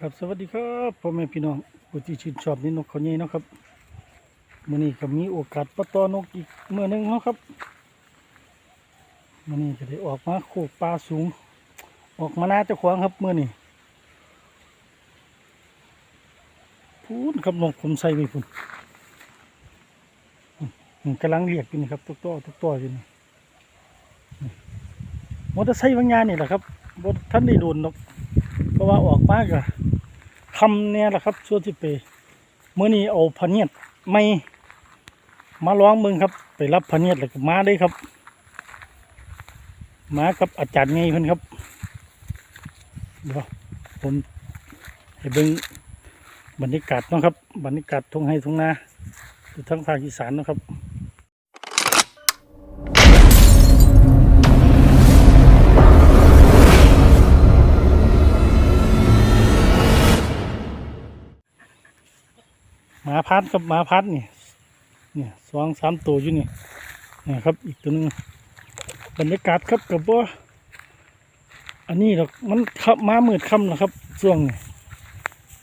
ครับสวัสดีครับพ่อแม่พี่น้องผู้ที่ชื่นชอบนี่นกเขาใหญ่นะครับมื้อนี้ก็มีโอกาสปะตอนกอีกเมื่อหนึงเนาะครับมื้อนี้ก็ได้ออกมาโคกปลาสูง ออกมาหน้าเจ้าของครับมื้อนี้พูนครับนกผมใส่ไปพุ่นกำลังเรียกอยู่นี่ครับทุกตัวทุกตัวอยู่นี่มอเตอร์ไซค์บางอยางนี่แหละครับบนท่านได้โดนนกเพราะว่าออกากอะคำเนี่ยแหละครับช่วงที่ไปเมื่อนี้เอาพะเนียดไม่มาร้องมืองครับ ไปรับพะเนียดแล้วก็มาได้ครับ มากับอาจารย์ไงเพิ่อนครับเดี๋ยวผมให้เบิ่งบรรยากาศนะครับ บรรยากาศทงไห้ทงนาอยู่ทั้งภาคอีสานนะครับ มาพัดครับหมาพัดนี่เนี่ยสองสามตัวอยู่นี่นี่ยครับอีกตัวหนึงบรรยากาศครับกับว่าอันนี้หรอกมันขับม้ามืดค่ำนะครับช่วงนี้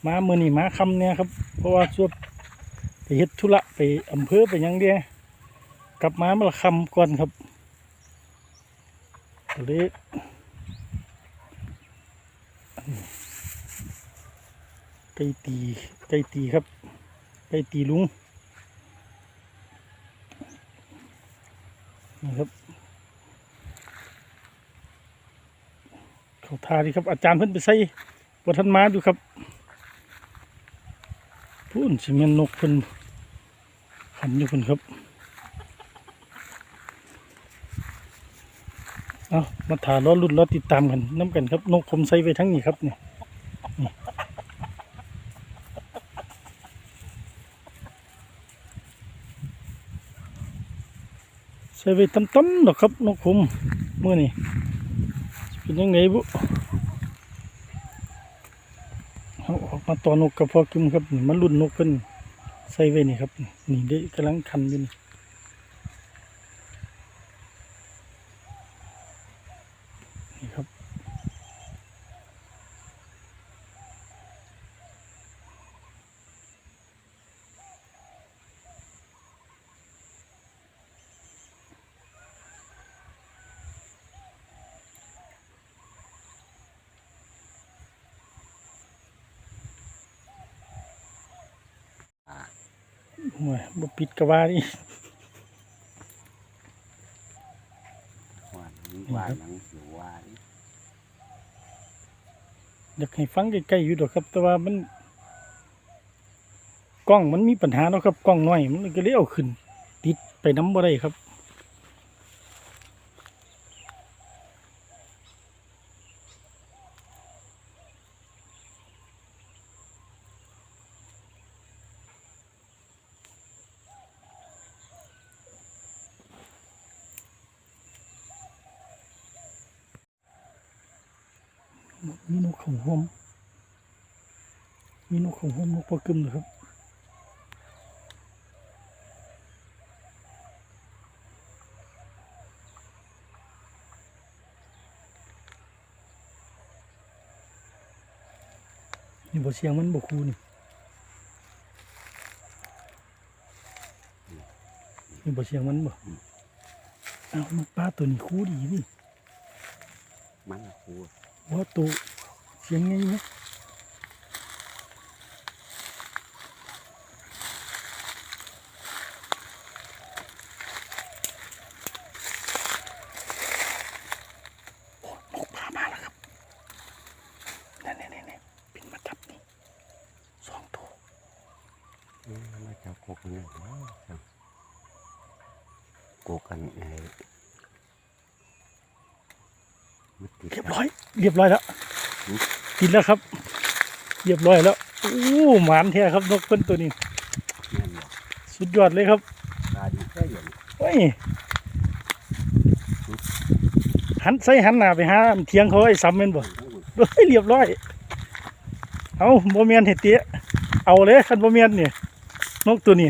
ม้ามือนี่ม้าค่ำเนี่ยครับ เพราะว่าช่วงไปเฮ็ดธุระไปอำเภอไปยังเดียกลับมาเมื่อค่ำก่อนครับก็เลยไก่ตีไก่ตีครับ ไปตีลุงนี่ครับเขาทาดีครับ อาจารย์เพิ่นไปใส่บทันมาอยู่ครับพูนสิเมนนกเพิ่นขันอยู่เพิ่นครับเอามาถ่ายล้อรุ่นล้อติดตามกันน้ำกันครับ นกผมใส่ไว้ทั้งนี้ครับเนี่ย ใส่ไว้ตั้มๆดอกครับนกคุมเมื่อนี่เป็นยังไงบุเอาออกมาต่อนกกระเพาะกิมครับนี่มันรุ่นนกเพิ่นใส่ไว้นี่ครับ นี่ได้กำลังคันอยู่นี่ โอ้ยบ่ปิดกระว่านี่หวานหวานหนังสิวหวานอยากให้ฟังใกล้ๆอยู่ดอกครับ แต่ว่ามันกล้องมันมีปัญหาเนาะครับกล้องน้อยมันก็เลยเอาขึ้น ติดไปน้ำบ่ได้ครับ มีนกของหอมมีนกของหอมนกปลากึมเลยครับนี่บ่เสียงมันบ่คูนี่นี่บ่เสียงมันบ่เอานกปลาตัวนี้คูดีนี่มันละคู ดว่าตัวเสียงไงเนี่ยโอ้นกพามาแล้วครับนี่นี่นี่บินมาจับนี่สองตัว อืมมาจากกกเนี่ยว้าวจังกกกันไอ้มันติด เรียบร้อยเรียบร้อยแล้วกินแล้วครับ เรียบร้อยแล้วโอ้หมานแท้ครับนกเพิ่นตัวนี้แม่นบ่สุดยอดเลยครับตาดีแค่เห็นเฮ้ยหันใส่หันหน้าไปหาเทียงเขาไอ้ซ้ำแม่นบ่เฮ้ยเรียบร้อย เอาโมเมียนเห็ดเตี้ยเอาเลยคันโมเมียนเนี่ยนกตัวนี้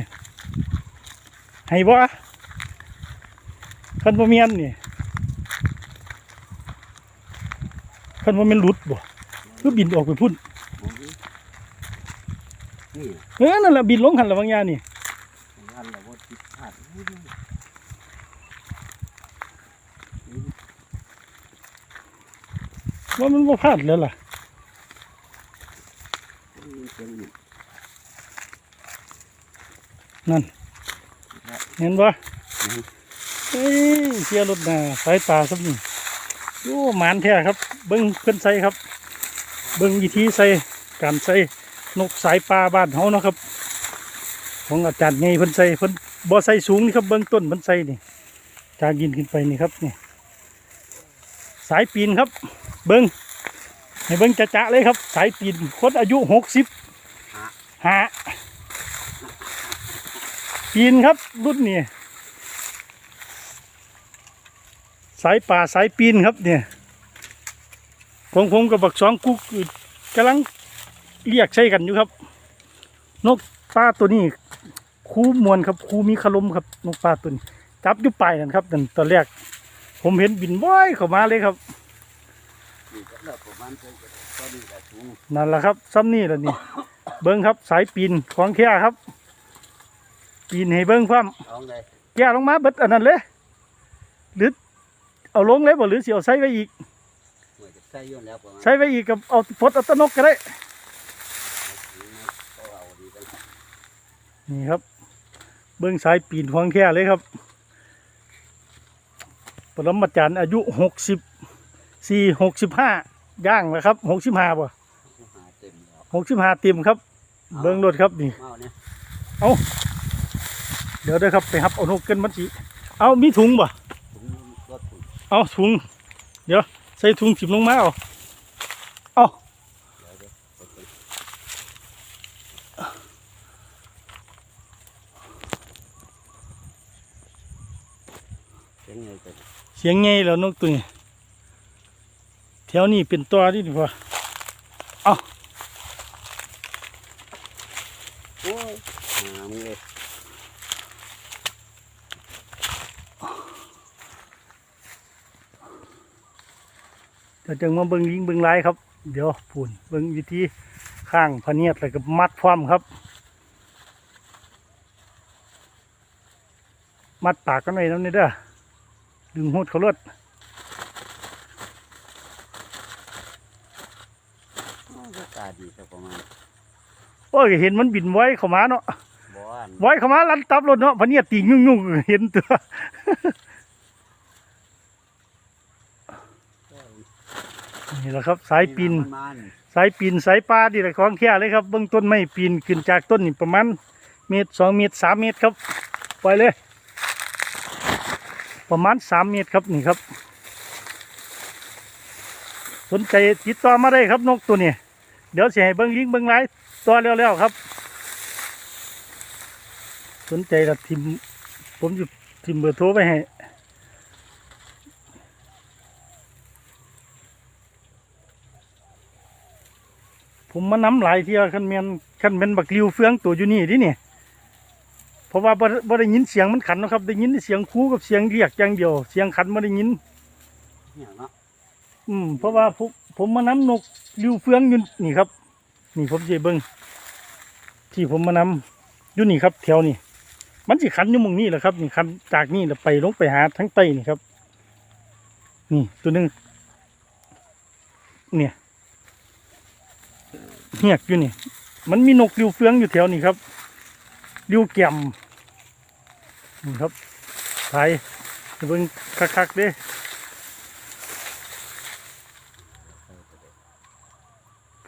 ให้บ่คันโมเมียนเนี่ย คันโมเมียนหลุดบ่คือบินออกไปพุ่นโอ้ยนี่เออนั่นแหละบินลงหันละบางอย่างนี่งานเราว่าติดพลาดนี่ว่ามันบ่พลาดแล้วล่ะนี่เสียงอยู่นั่น เห็นปะเอ้ยเสียรถหน้าสายตาสักนี่ โอ้หมานแท้ครับ เบิ้งเพิ่นใส่ครับ เบิ้งวิธีใส่การใส่นกสายปลาบ้านเฮาเนาะครับ ของอาจารย์ไงเพิ่นใส่เพิ่นบ่ใส่สูงนี่ครับเบิ้งต้นเพิ่นใส่นี่จากยินขึ้นไปนี่ครับนี่สายปีนครับ เบิ้งให้เบิ้งจะๆเลยครับ สายปีนคนอายุหกสิบหาปีนครับรุ่นนี้ สายป่าสายปีนครับเนี่ยของผมกับบักสองกุ๊กกำลังเรียกใช้กันอยู่ครับ นกปลาตัวนี้คูมวนครับคูมีขลมครับ นกปลาตัวนี้จับอยู่ปลายนั่นครับนั่นตอนแรก ผมเห็นบินว่อยเข้ามาเลยครับนี่ก็เลิกประมาณเท่ากันตอนนี้ก็สูงนั่นแหละครับซ้ำนี่แหละนี่เบิ้งครับสายปีนของแค่ครับ ปีนให้เบิ้งความเอาไงแก่ลงมาเบิดอันนั้นเลยหรือ เอาลงเลยบ่หรือสิเอาใส่ไว้อีกเหมือนจะใส่อยุ่นแล้วประมาณใส่ไว้อีกกับเอาพดเอาตะนกก็ได้เอาเอาดีกันนี่ครับ เบิ้งสายปีนของแค่เลยครับปรมาจารย์อายุหกสิบสี่หกสิบห้าย่างแล้วครับหกสิบห้าป่ะหาเต็มแล้วหกสิบห้าเต็มครับ เบิ้งรถครับนี่เอาเนี่ยเดี๋ยวเด้อครับไปหับเอานกเกินมันสิเอามีถุงป่ะถุงรถถุง เอาถุง เดี๋ยว ใส่ถุงถิบลงมาเอาเอาเสียวเดี๋ยเอาไปเป็นไงกันเสียงไงแล้วนกตัวนี้แถวนี้เป็นตัวที่ดีกว่าโอ้ยหามเลย เดี๋ยวจึงมาเบิ่งลิงเบิ่งไลายครับ เดี๋ยวพูนเบิ่งวิธีข้างพะเนียดแล้วก็มัดพร้อมครับ มัดปากกันไว้น้ำนี่เด้อดึงหูดเขาลวดโอ้ยก็ตาดีแต่ประมาณโอ้ยเห็นมันบินไว้เข้ามาเนาะบ้านไว้เข้ามาลันตับรถเนาะพะเนียดตีงยุ่งๆเห็นตัว นี่แหละครับ สายปีนมันสายปีนสายปลาดีแหละของแค่เลยครับเบื้องต้นไม่ปีนขึ้นจากต้นนี่ประมาณเมตรสองเมตรสามเมตรครับปล่อยเลย ประมาณสามเมตรครับนี่ครับ สนใจติดต่อมาได้ครับนกตัวนี้เดี๋ยวสิให้เบิ้งลิงก์เบิ้งไลน์ตัวเร็วๆครับ สนใจกับทิมผมจะทิมเบอร์โทรไปให้ ผมมาน้ำหลายเที่ยคันเมียนคันเป็นบักลิวเฟืองตัวอยู่นี่ดิเนี่ยเพราะว่าบ่บ่ได้ยินเสียงมันขันเนาะครับ ได้ยินแต่เสียงคูกับเสียงเรียกอย่างเดียว เสียงขันไม่ได้ยินเนี่ยเนาะอืมเพราะว่าผมผมมาน้ำนกลิวเฟืองอยู่นี่ครับ นี่ผมจะเบิ้งที่ผมมานำอยู่นี่ครับแถวนี่มันสิขันอยู่หมุงนี่แหละครับนี่ขันจากนี่แล้วไปลงไปหาทั้งใต้นี่ครับ นี่ตัวหนึงเนี่ย เหียกอยู่นี่ มันมีนกลิวเฟืองอยู่แถวนี้ครับลิวแก่มนี่ครับไทยเบิ้งคักๆเด้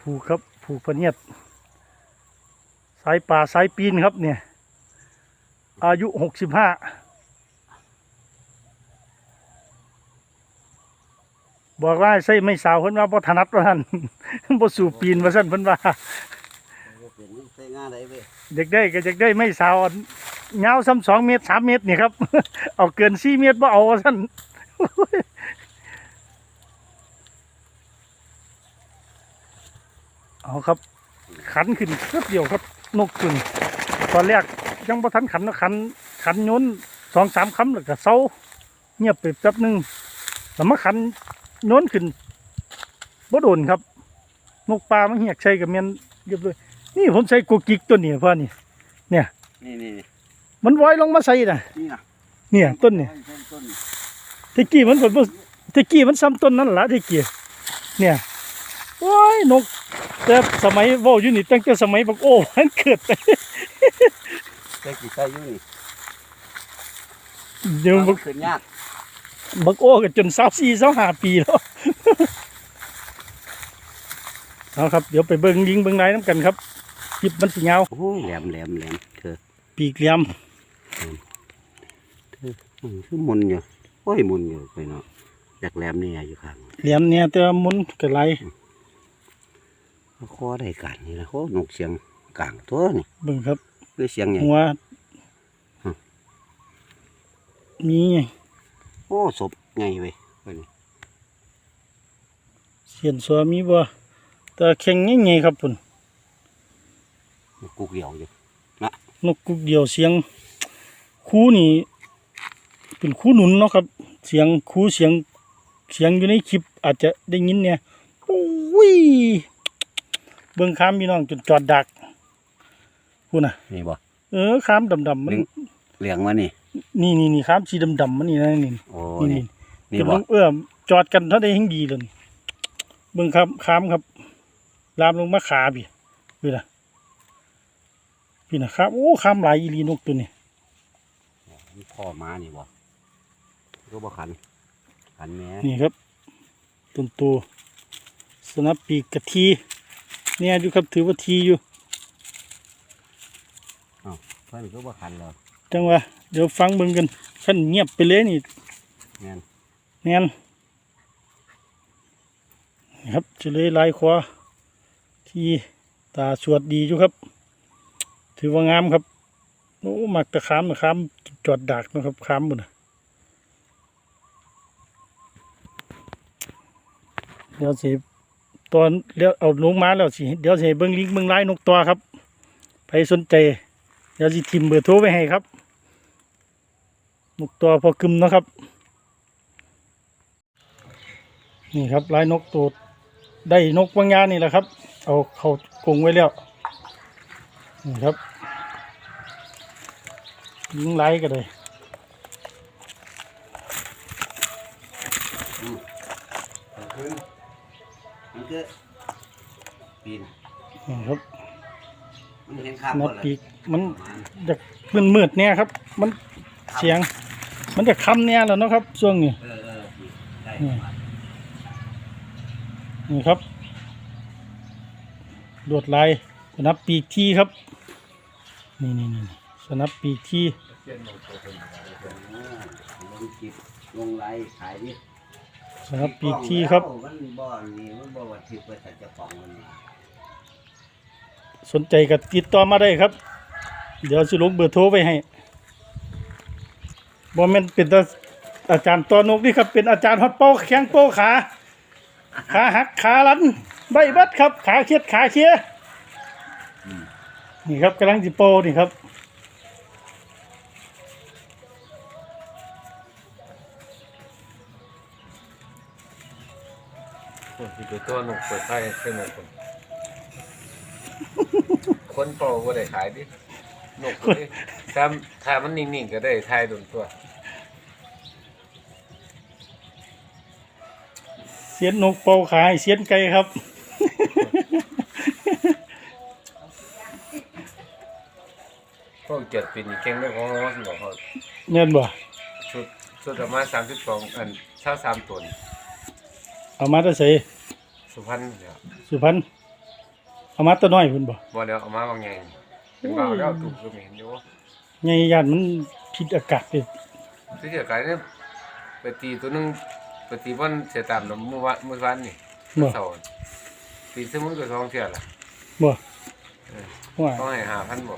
ผูกครับผูกพเนียดสายป่าสายปีนครับเนี่ย อายุหกสิบห้า บอกว่าใส่ไม่สาวเพิ่นว่าบ่ถนัดว่าท่านบ่สู่ปีนว่าซั่นเพิ่นว่าเอาเป็นใส่งานอะไรเว้ยเด็กได้ก็จะได้ไม่สาวอันยาวซ้ำสองเมตรสามเมตรนี่ครับ เอาเกินสี่เมตรบ่เอาว่าซั่นเอาครับ ขันขึ้นแป๊บเดียวครับนกขึ้นตอนแรกยังบ่ทันขันเนาะขัน ขันโยนสองสามคำแล้วก็เศร้าเงียบไปแป๊บหนึงแล้วมาขัน โยนขึ้นบ่โดนครับ นกปลามันเหียกใส่กับเมียนเรียบเลยนี่ผมใส่กุกกิกตัวนี้พ่อนี่นี่นี่นี่มันว้อยลงมาใส่น่ะ นี่นะเนี่ยต้นนี่ต้นต้นตะกี้มันผมตะกี้มันซ้ำต้นนั้นล่ะตะกี้เนี่ยโอ้ยนกแต่สมัยเว้าอยู่นี่ตั้งแต่สมัยบักโอ้มันเกิดไปใส่กี่ใส่อยู่นี่เดี๋ยวมับันกขึ้นยาก บักโอ้ก็จน24 25ปีแล้วเอาครับ เดี๋ยวไปเบิ่งลิงเบิ่งไรน้ำกันครับคลิปมันสิยาวโอ้ยแหลมแหลมแหลมเธอปีกเหลี่ยมเธออืมคือมุนอยู่โอ้ยมุนอยู่ไปเนาะจากแหลมนี่อยู่ข้างเหลี่ยมเนี่ยแต่ว่าหมุนก็ไหลคอได้กันนี่นะโอ้นกเสียงกลางตัวนี่เบิ่งครับคือเสียงใหญ่หัวฮะมี โอ้ศพใหญ่เว้ยเพิ่นเสียนสัวมีบ่แต่แข็งใหญ่ๆครับพุ่นกุกเหี่ยวอยู่นกกุกเดียวเสียงคูนี่เป็นคูหนุนเนาะครับ เสียงคูเสียงเสียงอยู่ในคลิปอาจจะได้ยินเนี่ยโอ้ยเบิ่งคามพี่น้องจนจอดดักพูดน่ะนี่บ่เออคามดำๆมันเลี้ยงเลี้ยงมานี่ นี่นี่นี่คามสีดำๆมันนี่นะนี่โอ้นี่นี่นี่นี่จะบ่ลงเอื้อมจอดกันเท่าใดยิ่งดีเลยนี่เบิ่งครับคามครับ ลามลงมาขาพี่พี่นะพี่นะครับโอ้คามหลายอีหลีนกตัวนี้พ่อมานี่บ่ก็บ่ขัน ขันแม่นี่ครับต้นตัวสนับปีกกะทีเนี่ยอยู่ครับถือว่าทีอยู่ เพิ่นก็บ่ขันแล้ว จังว่าเดี๋ยวฟังเบิ่งกันขั้นเงียบไปเลยนี่แม่นแน่นนี่ครับจะเลยลายคอที่ตาสวดดีอยู่ครับ ถือว่างามครับโอ้มักตะขามตะขามจอดดักนะครับขามบุญเดี๋ยวสิตอนเดี๋ยวเอาลงมาแล้วสิเดี๋ยวสิให้เบิ้งลิงก์เบิ้งไลน์นกตัวครับใครสนใจเดี๋ยวสิทิมเบอร์โทรไว้ให้ครับ นกตัวพอกึมเนาะครับ นี่ครับลายนกตัวได้นกบางอยางนี่แหละครับ เอาเขากรงไว้แล้วนี่ครับยิงไล่ก็เลยขึ้นมันก็ปีนนี่ครับมันเห็นข้ามนับ่บล่ะปีกมันจะมืดมืดๆเนี่ยครับ มันเสียง มันจะคำเนี่ยแหล้วเนาะครับช่วงนี้เออเออได้อืมนี่ครับลวดลายสนับปีกที่ครับ นี่นี่นี่สนับปีกที่ลงจิบลงไลน์ขายดิสนับปีกที่ครับ มันบ่นี่มันบ่ว่าทิพย์ว่าสัจปองมันนี่สนใจก็ติดต่อมาได้ครับ เดี๋ยวสิลงเบอร์โทรไปให้ บ่แม่นเป็นแต่อาจารย์ตัวนกนี่ครับเป็นอาจารย์ฮอตโป้แข้งโป้ขาขาหักขาลันใบบัดครับ ขาเครียดขาเคียนี่ครับกำลังสิโป้นี่ครับคนที่ตัวตัวหนุ่มเปิดไพ่ขึ้นมาคนคนเป่าก็ได้ขายดิหนุกดิถ้าถ้ามันนิ่งๆก็ได้ทายโดนตัว เสียนนกโป้ขาให้เสียนไก่ครับ พวกเจ็ดปีนี่เก่งได้ของเราสิบอกเขาเงินบ่ชุดชุดประมาณสามสิบสองอันเช้าสามตนเอามาแตะใส่สุพรรณเดี๋ยวสุพรรณเอามาแตะน้อยพุ่นบ่บ่เดี๋ยวเอามาบางไงเป็นบ่าวแล้วถูกก็ไม่เห็นอยู่ใหญ่ยานมันผิดอากาศเลยที่เกิดการเนี่ยไปตีตัวหนึงไปตีบอลเสียตามแล้วเมื่อวานเมื่อวานนี่บ่เสาร์ตีสมุนก็สองเที่ยละบ่ว่าต้องให้หาพันบ่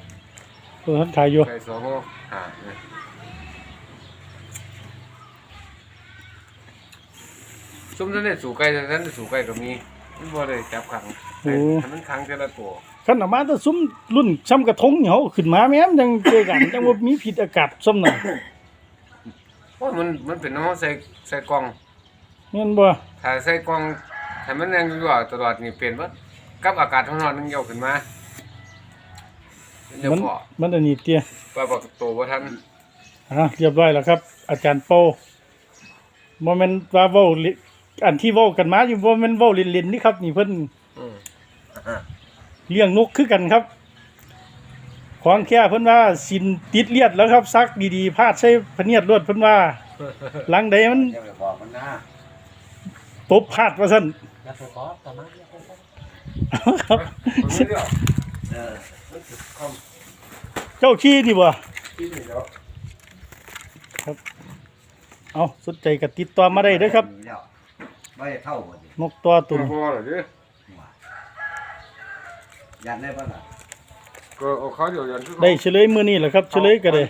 ตัวท่านขายอยู่ไปสองหาเนี่ยซุ่มนั้นได้สู่ไก่นั้นได้สู่ไก่ก็มีมันบ่ได้จับขังแต่ถ้ามันขังแต่ละตัวขันเออกมาแตะซุ้มรุ่นซ้ำกระทงเหนียวขึ้นมาแม่มยังเจอกันจังว่ามีผิดอากาศซ้ำหน่อยเพราะมันมันเป็นน้ำใส่ใส่กล่อง เงินบ่ถ้าใส่กล่องถ้ามันยังอยู่ตลอดนี่เปลี่ยนว่ากับอากาศร้อนๆนึงเยาขึ้นมาเดี๋ยวมันพอมันอันนี้เตี้ยปลาบอกโตบ่ทันอะเรียบร้อยแล้วครับ อาจารย์โปโมเมนต์ว่าเว้าลิอันที่เว้ากันมาอยู่บ่แม่นเว้าเล่นๆนี่ครับ นี่เพิ่นอืมเลี้ยงนกคือกันครับ ของแค่เพิ่นว่าสินติดเลียดแล้วครับซักดีๆพาดใส่พะเนียดรวดเพิ่นว่า หลังใดมันจะไปบอกมันนะ ตบพาดว่าซั่นจะไปบอกตอนนั้นครับมันไม่เดียวเออเจ้าขี้นี่บ่ที่นี่เดี๋ยวเอาสนใจก็ติดต่อมาได้เด้อครับไม่เท่าบ่ดินกตัวตุ่นพอเหรอเด้อยันได้ปะล่ะก็เอาเขาเดี๋ยวยันทุกได้เฉลยมื้อนี้แหละครับเฉลยก็ได้